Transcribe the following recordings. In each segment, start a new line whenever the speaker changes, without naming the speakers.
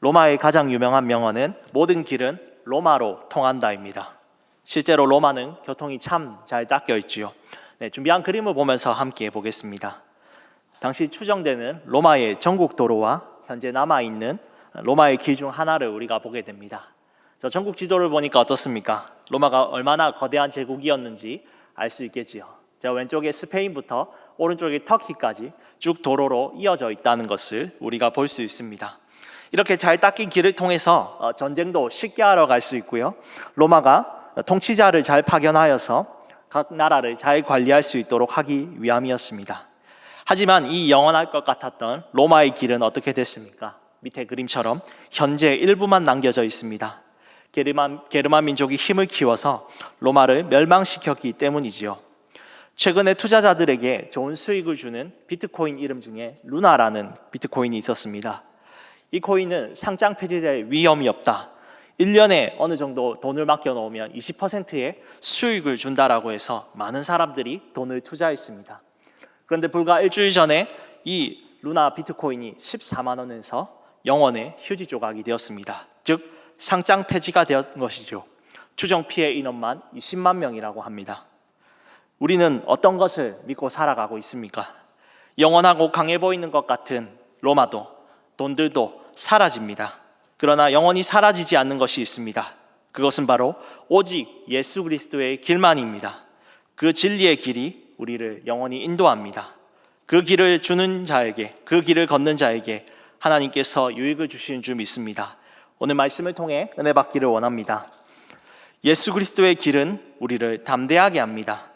로마의 가장 유명한 명언은 모든 길은 로마로 통한다입니다. 실제로 로마는 교통이 참 잘 닦여 있지요. 네, 준비한 그림을 보면서 함께 보겠습니다. 당시 추정되는 로마의 전국 도로와 현재 남아 있는 로마의 길 중 하나를 우리가 보게 됩니다. 저 전국 지도를 보니까 어떻습니까? 로마가 얼마나 거대한 제국이었는지 알 수 있겠지요. 저 왼쪽에 스페인부터 오른쪽에 터키까지 쭉 도로로 이어져 있다는 것을 우리가 볼 수 있습니다. 이렇게 잘 닦인 길을 통해서 어, 전쟁도 쉽게 하러 갈 수 있고요. 로마가 통치자를 잘 파견하여서 각 나라를 잘 관리할 수 있도록 하기 위함이었습니다. 하지만 이 영원할 것 같았던 로마의 길은 어떻게 됐습니까? 밑에 그림처럼 현재 일부만 남겨져 있습니다. 게르만, 게르만 민족이 힘을 키워서 로마를 멸망시켰기 때문이지요. 최근에 투자자들에게 좋은 수익을 주는 비트코인 이름 중에 루나라는 비트코인이 있었습니다. 이 코인은 상장 폐지될 위험이 없다. 1년에 어느 정도 돈을 맡겨 놓으면 20%의 수익을 준다라고 해서 많은 사람들이 돈을 투자했습니다. 그런데 불과 일주일 전에 이 루나 비트코인이 14만 원에서 영원의 휴지 조각이 되었습니다. 즉 상장 폐지가 되었 것이죠. 추정 피해 인원만 20만 명이라고 합니다. 우리는 어떤 것을 믿고 살아가고 있습니까? 영원하고 강해 보이는 것 같은 로마도 돈들도 사라집니다. 그러나 영원히 사라지지 않는 것이 있습니다. 그것은 바로 오직 예수 그리스도의 길만입니다. 그 진리의 길이 우리를 영원히 인도합니다. 그 길을 주는 자에게, 그 길을 걷는 자에게 하나님께서 유익을 주시는 줄 믿습니다. 오늘 말씀을 통해 은혜 받기를 원합니다. 예수 그리스도의 길은 우리를 담대하게 합니다.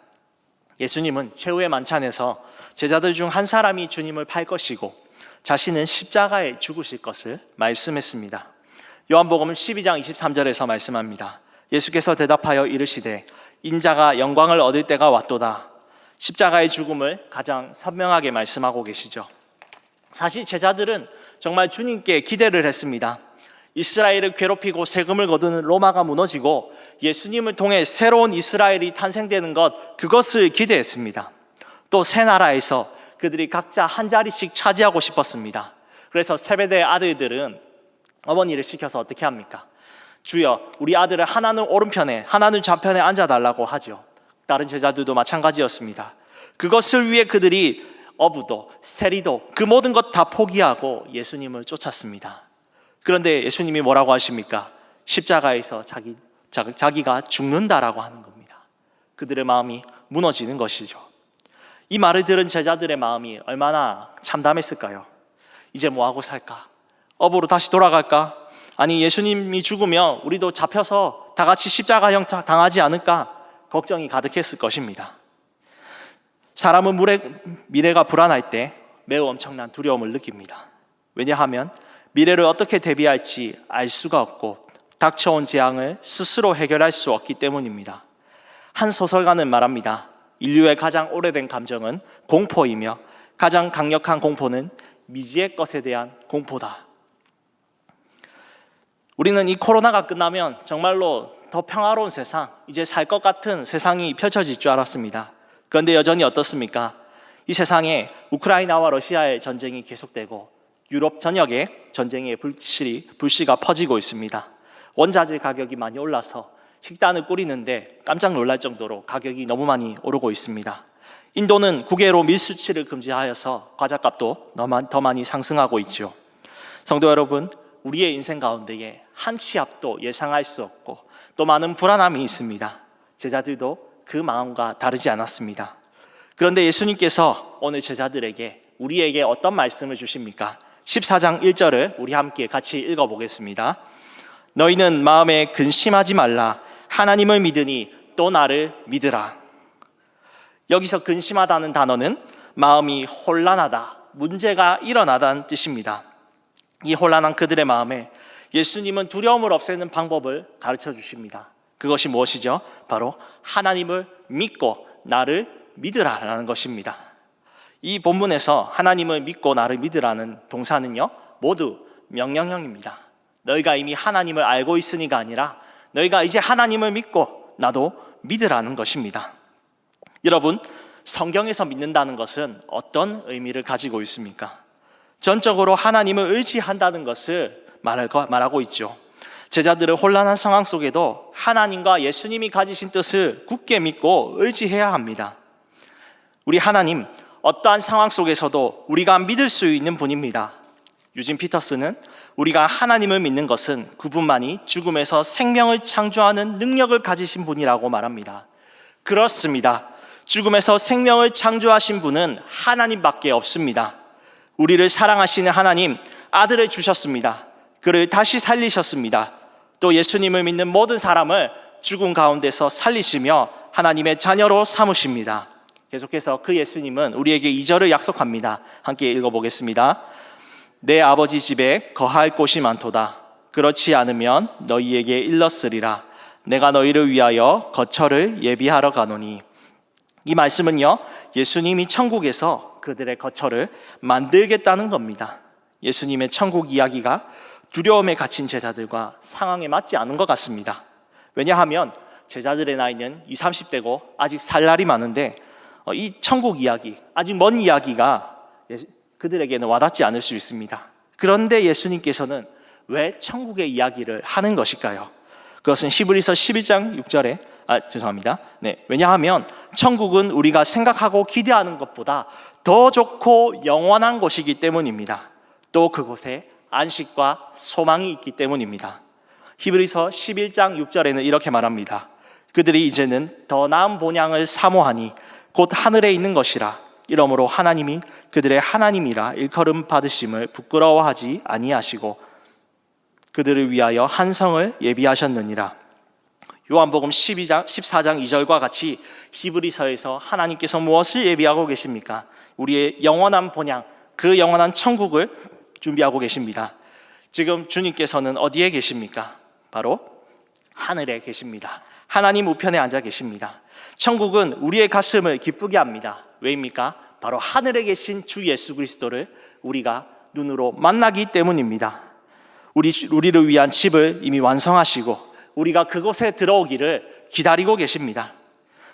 예수님은 최후의 만찬에서 제자들 중 한 사람이 주님을 팔 것이고 자신은 십자가에 죽으실 것을 말씀했습니다. 요한복음 12장 23절에서 말씀합니다. 예수께서 대답하여 이르시되 인자가 영광을 얻을 때가 왔도다. 십자가의 죽음을 가장 선명하게 말씀하고 계시죠. 사실 제자들은 정말 주님께 기대를 했습니다. 이스라엘을 괴롭히고 세금을 거두는 로마가 무너지고 예수님을 통해 새로운 이스라엘이 탄생되는 것 그것을 기대했습니다. 또 새 나라에서 그들이 각자 한 자리씩 차지하고 싶었습니다. 그래서 세베대의 아들들은 어머니를 시켜서 어떻게 합니까? 주여, 우리 아들을 하나는 오른편에, 하나는 좌편에 앉아달라고 하죠. 다른 제자들도 마찬가지였습니다. 그것을 위해 그들이 어부도, 세리도, 그 모든 것 다 포기하고 예수님을 쫓았습니다. 그런데 예수님이 뭐라고 하십니까? 십자가에서 자기, 자기가 죽는다라고 하는 겁니다. 그들의 마음이 무너지는 것이죠. 이 말을 들은 제자들의 마음이 얼마나 참담했을까요? 이제 뭐 하고 살까? 업으로 다시 돌아갈까? 아니 예수님이 죽으면 우리도 잡혀서 다 같이 십자가형 당하지 않을까? 걱정이 가득했을 것입니다. 사람은 미래가 불안할 때 매우 엄청난 두려움을 느낍니다. 왜냐하면 미래를 어떻게 대비할지 알 수가 없고 닥쳐온 재앙을 스스로 해결할 수 없기 때문입니다. 한 소설가는 말합니다. 인류의 가장 오래된 감정은 공포이며 가장 강력한 공포는 미지의 것에 대한 공포다. 우리는 이 코로나가 끝나면 정말로 더 평화로운 세상, 이제 살 것 같은 세상이 펼쳐질 줄 알았습니다. 그런데 여전히 어떻습니까? 이 세상에 우크라이나와 러시아의 전쟁이 계속되고 유럽 전역에 전쟁의 불씨, 불씨가 퍼지고 있습니다. 원자재 가격이 많이 올라서 식단을 꾸리는데 깜짝 놀랄 정도로 가격이 너무 많이 오르고 있습니다. 인도는 국외로 밀수치를 금지하여서 과자값도 더 많이 상승하고 있죠. 성도 여러분, 우리의 인생 가운데에 한 치 앞도 예상할 수 없고 또 많은 불안함이 있습니다. 제자들도 그 마음과 다르지 않았습니다. 그런데 예수님께서 오늘 제자들에게 우리에게 어떤 말씀을 주십니까? 14장 1절을 우리 함께 같이 읽어 보겠습니다. 너희는 마음에 근심하지 말라. 하나님을 믿으니 또 나를 믿으라. 여기서 근심하다는 단어는 마음이 혼란하다, 문제가 일어나다는 뜻입니다. 이 혼란한 그들의 마음에 예수님은 두려움을 없애는 방법을 가르쳐 주십니다. 그것이 무엇이죠? 바로 하나님을 믿고 나를 믿으라라는 것입니다. 이 본문에서 하나님을 믿고 나를 믿으라는 동사는요, 모두 명령형입니다. 너희가 이미 하나님을 알고 있으니가 아니라 너희가 이제 하나님을 믿고 나도 믿으라는 것입니다. 여러분, 성경에서 믿는다는 것은 어떤 의미를 가지고 있습니까? 전적으로 하나님을 의지한다는 것을 말하고 있죠. 제자들은 혼란한 상황 속에도 하나님과 예수님이 가지신 뜻을 굳게 믿고 의지해야 합니다. 우리 하나님 어떠한 상황 속에서도 우리가 믿을 수 있는 분입니다. 유진 피터스는 우리가 하나님을 믿는 것은 그분만이 죽음에서 생명을 창조하는 능력을 가지신 분이라고 말합니다. 그렇습니다. 죽음에서 생명을 창조하신 분은 하나님밖에 없습니다. 우리를 사랑하시는 하나님 아들을 주셨습니다. 그를 다시 살리셨습니다. 또 예수님을 믿는 모든 사람을 죽음 가운데서 살리시며 하나님의 자녀로 삼으십니다. 계속해서 그 예수님은 우리에게 이절을 약속합니다. 함께 읽어보겠습니다. 내 아버지 집에 거할 곳이 많도다. 그렇지 않으면 너희에게 일렀으리라. 내가 너희를 위하여 거처를 예비하러 가노니. 이 말씀은요, 예수님이 천국에서 그들의 거처를 만들겠다는 겁니다. 예수님의 천국 이야기가 두려움에 갇힌 제자들과 상황에 맞지 않은 것 같습니다. 왜냐하면 제자들의 나이는 20, 30대고 아직 살 날이 많은데 어, 이 천국 이야기, 아직 먼 이야기가 예- 그들에게는 와닿지 않을 수 있습니다. 그런데 예수님께서는 왜 천국의 이야기를 하는 것일까요? 그것은 히브리서 11장 6절에 아 죄송합니다. 네. 왜냐하면 천국은 우리가 생각하고 기대하는 것보다 더 좋고 영원한 곳이기 때문입니다. 또 그곳에 안식과 소망이 있기 때문입니다. 히브리서 11장 6절에는 이렇게 말합니다. 그들이 이제는 더 나은 본향을 사모하니 곧 하늘에 있는 것이라. 이러므로 하나님이 그들의 하나님이라 일컬음 받으심을 부끄러워하지 아니하시고 그들을 위하여 한 성을 예비하셨느니라. 요한복음 12장 14장 2절과 같이 히브리서에서 하나님께서 무엇을 예비하고 계십니까? 우리의 영원한 본향, 그 영원한 천국을 준비하고 계십니다. 지금 주님께서는 어디에 계십니까? 바로 하늘에 계십니다. 하나님 우편에 앉아 계십니다. 천국은 우리의 가슴을 기쁘게 합니다. 왜입니까? 바로 하늘에 계신 주 예수 그리스도를 우리가 눈으로 만나기 때문입니다. 우리, 우리를 위한 집을 이미 완성하시고 우리가 그곳에 들어오기를 기다리고 계십니다.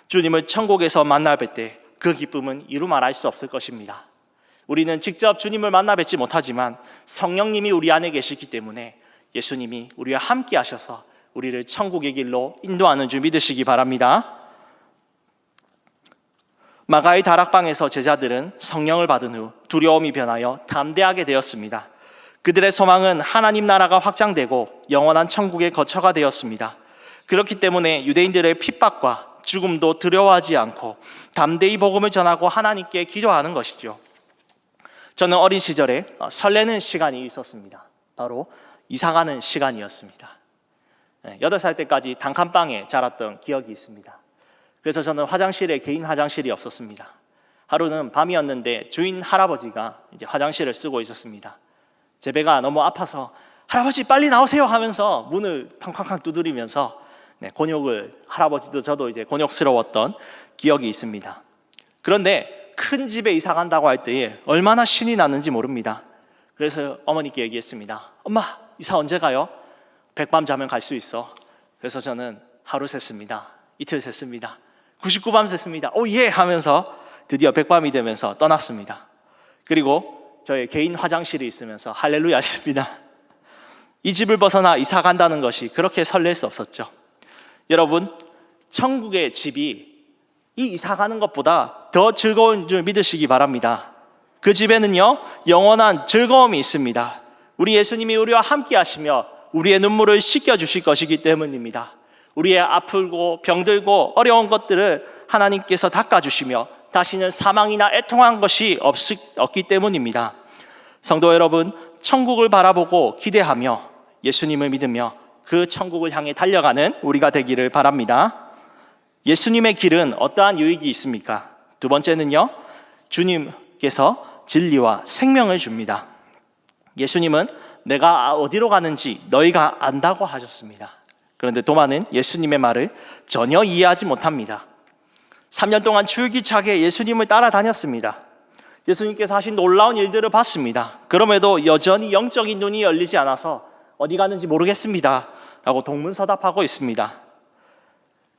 주님을 천국에서 만나 뵐때 그 기쁨은 이루 말할 수 없을 것입니다. 우리는 직접 주님을 만나 뵙지 못하지만 성령님이 우리 안에 계시기 때문에 예수님이 우리와 함께 하셔서 우리를 천국의 길로 인도하는 줄 믿으시기 바랍니다. 마가의 다락방에서 제자들은 성령을 받은 후 두려움이 변하여 담대하게 되었습니다. 그들의 소망은 하나님 나라가 확장되고 영원한 천국의 거처가 되었습니다. 그렇기 때문에 유대인들의 핍박과 죽음도 두려워하지 않고 담대히 복음을 전하고 하나님께 기도하는 것이죠. 저는 어린 시절에 어, 설레는 시간이 있었습니다. 바로 이사가는 시간이었습니다. 네, 여덟 살 때까지 단칸방에 자랐던 기억이 있습니다. 그래서 저는 화장실에 개인 화장실이 없었습니다. 하루는 밤이었는데 주인 할아버지가 이제 화장실을 쓰고 있었습니다. 제 배가 너무 아파서 할아버지 빨리 나오세요 하면서 문을 팡팡팡 두드리면서 네, 곤욕을 할아버지도 저도 이제 곤욕스러웠던 기억이 있습니다. 그런데 큰 집에 이사 간다고 할 때에 얼마나 신이 났는지 모릅니다. 그래서 어머니께 얘기했습니다. 엄마 이사 언제 가요? 백밤 자면 갈 수 있어. 그래서 저는 하루 샜습니다. 이틀 샜습니다. 99밤 샜습니다. 오 예 하면서 드디어 백밤이 되면서 떠났습니다. 그리고 저의 개인 화장실이 있으면서 할렐루야 했습니다. 이 집을 벗어나 이사 간다는 것이 그렇게 설렐 수 없었죠. 여러분, 천국의 집이 이 이사 가는 것보다 더 즐거운 줄 믿으시기 바랍니다. 그 집에는요, 영원한 즐거움이 있습니다. 우리 예수님이 우리와 함께 하시며 우리의 눈물을 씻겨 주실 것이기 때문입니다. 우리의 아프고 병들고 어려운 것들을 하나님께서 닦아 주시며 다시는 사망이나 애통한 것이 없, 없기 때문입니다. 성도 여러분, 천국을 바라보고 기대하며 예수님을 믿으며 그 천국을 향해 달려가는 우리가 되기를 바랍니다. 예수님의 길은 어떠한 유익이 있습니까? 두 번째는요, 주님께서 진리와 생명을 줍니다. 예수님은 내가 어디로 가는지 너희가 안다고 하셨습니다. 그런데 도마는 예수님의 말을 전혀 이해하지 못합니다. 3년 동안 줄기차게 예수님을 따라다녔습니다. 예수님께서 하신 놀라운 일들을 봤습니다. 그럼에도 여전히 영적인 눈이 열리지 않아서 어디 가는지 모르겠습니다. 라고 동문서답하고 있습니다.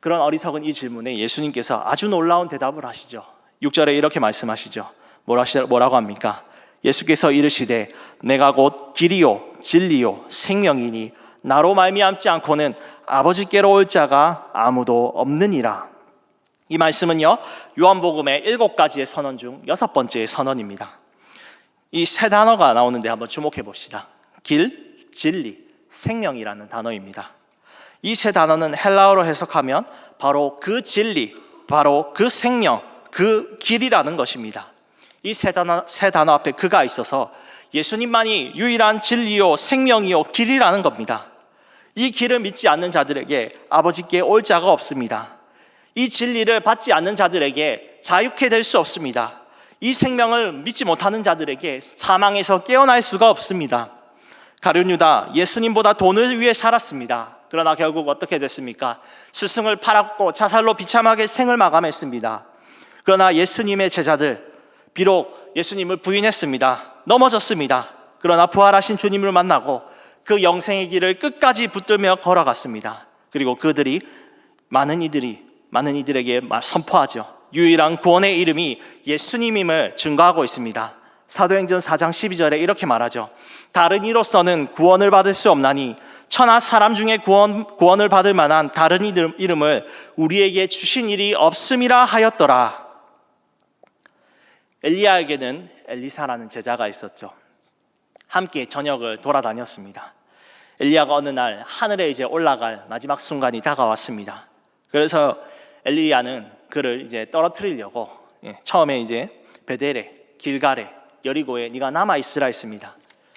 그런 어리석은 이 질문에 예수님께서 아주 놀라운 대답을 하시죠. 6절에 이렇게 말씀하시죠. 뭐라- 뭐라고 합니까? 예수께서 이르시되 내가 곧 길이요 진리요 생명이니 나로 말미암지 않고는 아버지께로 올 자가 아무도 없느니라. 이 말씀은요 요한복음의 일곱 가지의 선언 중 여섯 번째의 선언입니다. 이 세 단어가 나오는데 한번 주목해 봅시다. 길, 진리, 생명이라는 단어입니다. 이 세 단어는 헬라어로 해석하면 바로 그 진리, 바로 그 생명, 그 길이라는 것입니다. 이 세 단어, 세 단어 앞에 그가 있어서 예수님만이 유일한 진리요, 생명이요, 길이라는 겁니다. 이 길을 믿지 않는 자들에게 아버지께 올 자가 없습니다. 이 진리를 받지 않는 자들에게 자유케 될 수 없습니다. 이 생명을 믿지 못하는 자들에게 사망에서 깨어날 수가 없습니다. 가룟유다 예수님보다 돈을 위해 살았습니다. 그러나 결국 어떻게 됐습니까? 스승을 팔았고 자살로 비참하게 생을 마감했습니다. 그러나 예수님의 제자들 비록 예수님을 부인했습니다. 넘어졌습니다. 그러나 부활하신 주님을 만나고 그 영생의 길을 끝까지 붙들며 걸어갔습니다. 그리고 그들이 많은 이들이 많은 이들에게 선포하죠. 유일한 구원의 이름이 예수님임을 증거하고 있습니다. 사도행전 4장 12절에 이렇게 말하죠. 다른 이로서는 구원을 받을 수 없나니 천하 사람 중에 구원, 구원을 받을 만한 다른 이름, 이름을 우리에게 주신 일이 없음이라 하였더라. 엘리야에게는 엘리사라는 제자가 있었죠. 함께 저녁을 돌아다녔습니다. 엘리야가 어느 날 하늘에 이제 올라갈 마지막 순간이 다가왔습니다. 그래서 엘리야는 그를 이제 떨어뜨리려고 예, 처음에 이제 베델에 길갈에 여리고에 네가 남아 있으라 했습니다.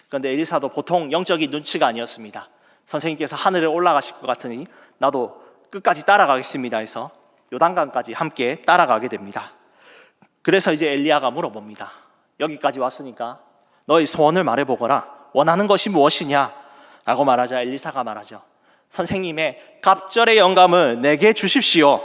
그런데 엘리사도 보통 영적인 눈치가 아니었습니다. 선생님께서 하늘에 올라가실 것 같으니 나도 끝까지 따라가겠습니다 해서 요단강까지 함께 따라가게 됩니다. 그래서 이제 엘리야가 물어봅니다. 여기까지 왔으니까 너의 소원을 말해보거라. 원하는 것이 무엇이냐? 라고 말하자 엘리사가 말하죠. 선생님의 갑절의 영감을 내게 주십시오.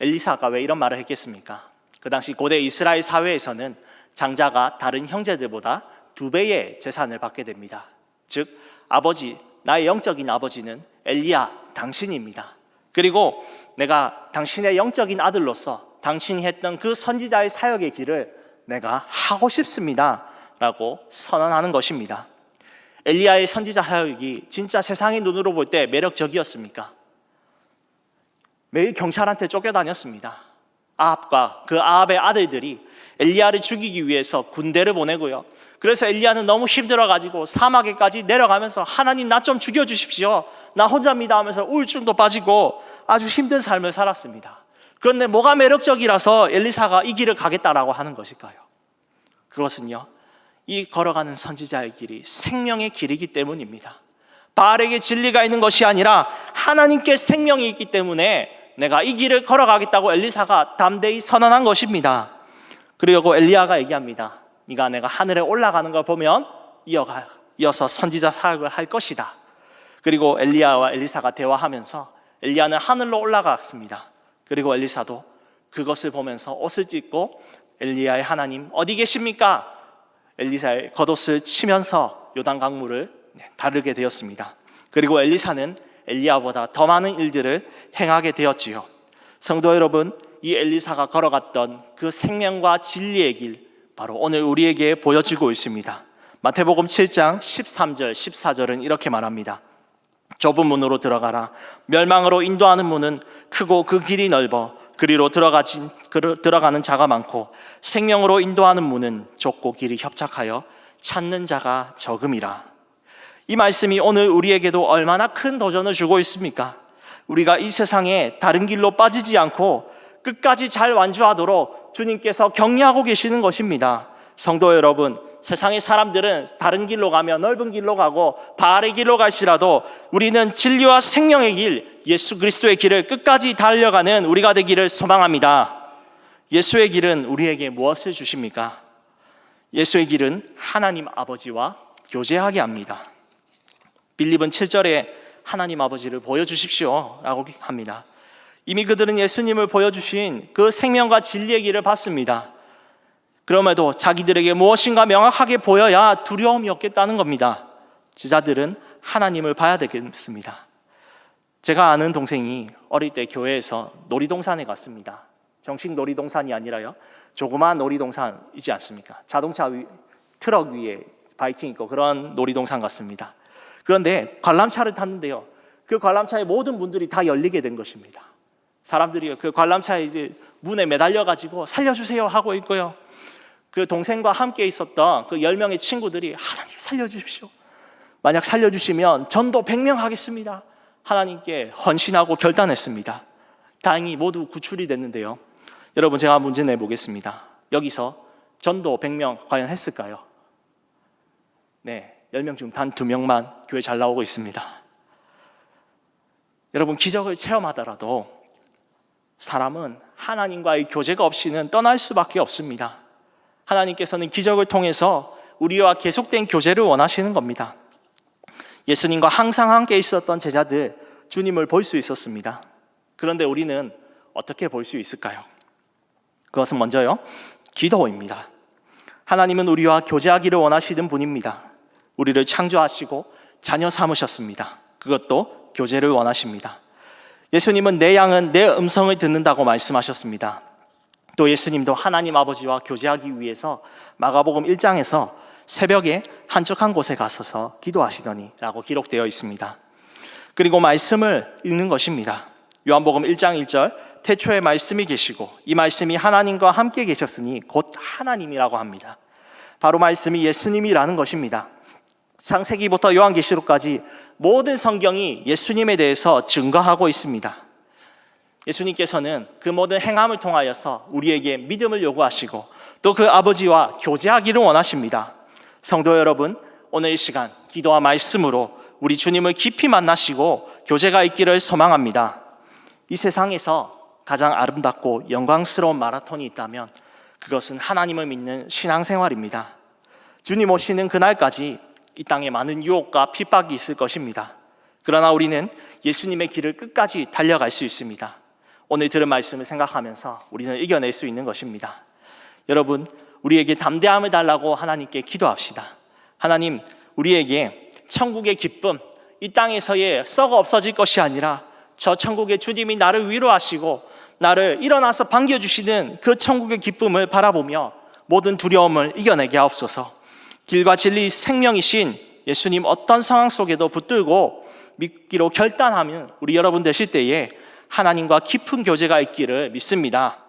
엘리사가 왜 이런 말을 했겠습니까? 그 당시 고대 이스라엘 사회에서는 장자가 다른 형제들보다 두 배의 재산을 받게 됩니다. 즉 아버지 나의 영적인 아버지는 엘리야 당신입니다. 그리고 내가 당신의 영적인 아들로서 당신이 했던 그 선지자의 사역의 길을 내가 하고 싶습니다. 라고 선언하는 것입니다. 엘리야의 선지자 사역이 진짜 세상의 눈으로 볼 때 매력적이었습니까? 매일 경찰한테 쫓겨다녔습니다. 아합과 그 아합의 아들들이 엘리야를 죽이기 위해서 군대를 보내고요. 그래서 엘리야는 너무 힘들어 가지고 사막에까지 내려가면서 하나님 나 좀 죽여 주십시오. 나 혼자입니다 하면서 우울증도 빠지고 아주 힘든 삶을 살았습니다. 그런데 뭐가 매력적이라서 엘리사가 이 길을 가겠다라고 하는 것일까요? 그것은요, 이 걸어가는 선지자의 길이 생명의 길이기 때문입니다. 바알에게 진리가 있는 것이 아니라 하나님께 생명이 있기 때문에 내가 이 길을 걸어가겠다고 엘리사가 담대히 선언한 것입니다. 그리고 엘리야가 얘기합니다. 네가 내가 하늘에 올라가는 걸 보면 이어가 이어서 선지자 사역을 할 것이다. 그리고 엘리야와 엘리사가 대화하면서 엘리야는 하늘로 올라갔습니다. 그리고 엘리사도 그것을 보면서 옷을 찢고 엘리야의 하나님 어디 계십니까? 엘리사의 겉옷을 치면서 요단 강물을 다르게 되었습니다. 그리고 엘리사는 엘리야보다 더 많은 일들을 행하게 되었지요. 성도 여러분, 이 엘리사가 걸어갔던 그 생명과 진리의 길 바로 오늘 우리에게 보여지고 있습니다. 마태복음 7장 13절 14절은 이렇게 말합니다. 좁은 문으로 들어가라. 멸망으로 인도하는 문은 크고 그 길이 넓어 그리로 들어가진 들어가는 자가 많고 생명으로 인도하는 문은 좁고 길이 협착하여 찾는 자가 적음이라. 이 말씀이 오늘 우리에게도 얼마나 큰 도전을 주고 있습니까? 우리가 이 세상에 다른 길로 빠지지 않고 끝까지 잘 완주하도록 주님께서 격려하고 계시는 것입니다. 성도 여러분, 세상의 사람들은 다른 길로 가며 넓은 길로 가고 바알의 길로 갈지라도 우리는 진리와 생명의 길, 예수 그리스도의 길을 끝까지 달려가는 우리가 되기를 소망합니다. 예수의 길은 우리에게 무엇을 주십니까? 예수의 길은 하나님 아버지와 교제하게 합니다. 빌립은 7절에 하나님 아버지를 보여주십시오 라고 합니다. 이미 그들은 예수님을 보여주신 그 생명과 진리의 길을 봤습니다. 그럼에도 자기들에게 무엇인가 명확하게 보여야 두려움이 없겠다는 겁니다. 제자들은 하나님을 봐야 되겠습니다. 제가 아는 동생이 어릴 때 교회에서 놀이동산에 갔습니다. 정식 놀이동산이 아니라요. 조그마한 놀이동산이지 않습니까? 자동차 위, 트럭 위에 바이킹 있고 그런 놀이동산 같습니다. 그런데 관람차를 탔는데요. 그 관람차에 모든 문들이 다 열리게 된 것입니다. 사람들이 그 관람차에 이제 문에 매달려 가지고 살려주세요 하고 있고요. 그 동생과 함께 있었던 그 10명의 친구들이 하나님 살려주십시오. 만약 살려주시면 전도 100명 하겠습니다. 하나님께 헌신하고 결단했습니다. 다행히 모두 구출이 됐는데요. 여러분 제가 문제 내보겠습니다. 여기서 전도 100명 과연 했을까요? 네, 10명 중 단 2명만 교회 잘 나오고 있습니다. 여러분 기적을 체험하더라도 사람은 하나님과의 교제가 없이는 떠날 수밖에 없습니다. 하나님께서는 기적을 통해서 우리와 계속된 교제를 원하시는 겁니다. 예수님과 항상 함께 있었던 제자들 주님을 볼 수 있었습니다. 그런데 우리는 어떻게 볼 수 있을까요? 그것은 먼저요. 기도입니다. 하나님은 우리와 교제하기를 원하시는 분입니다. 우리를 창조하시고 자녀 삼으셨습니다. 그것도 교제를 원하십니다. 예수님은 내 양은 내 음성을 듣는다고 말씀하셨습니다. 또 예수님도 하나님 아버지와 교제하기 위해서 마가복음 1장에서 새벽에 한적한 곳에 가서서 기도하시더니라고 기록되어 있습니다. 그리고 말씀을 읽는 것입니다. 요한복음 1장 1절 태초에 말씀이 계시고 이 말씀이 하나님과 함께 계셨으니 곧 하나님이라고 합니다. 바로 말씀이 예수님이라는 것입니다. 창세기부터 요한계시록까지 모든 성경이 예수님에 대해서 증거하고 있습니다. 예수님께서는 그 모든 행함을 통하여서 우리에게 믿음을 요구하시고 또 그 아버지와 교제하기를 원하십니다. 성도 여러분, 오늘 이 시간 기도와 말씀으로 우리 주님을 깊이 만나시고 교제가 있기를 소망합니다. 이 세상에서 가장 아름답고 영광스러운 마라톤이 있다면 그것은 하나님을 믿는 신앙생활입니다. 주님 오시는 그날까지 이 땅에 많은 유혹과 핍박이 있을 것입니다. 그러나 우리는 예수님의 길을 끝까지 달려갈 수 있습니다. 오늘 들은 말씀을 생각하면서 우리는 이겨낼 수 있는 것입니다. 여러분, 우리에게 담대함을 달라고 하나님께 기도합시다. 하나님, 우리에게 천국의 기쁨, 이 땅에서의 썩어 없어질 것이 아니라 저 천국의 주님이 나를 위로하시고 나를 일어나서 반겨주시는 그 천국의 기쁨을 바라보며 모든 두려움을 이겨내게 하옵소서. 길과 진리 생명이신 예수님 어떤 상황 속에도 붙들고 믿기로 결단하면 우리 여러분 되실 때에 하나님과 깊은 교제가 있기를 믿습니다.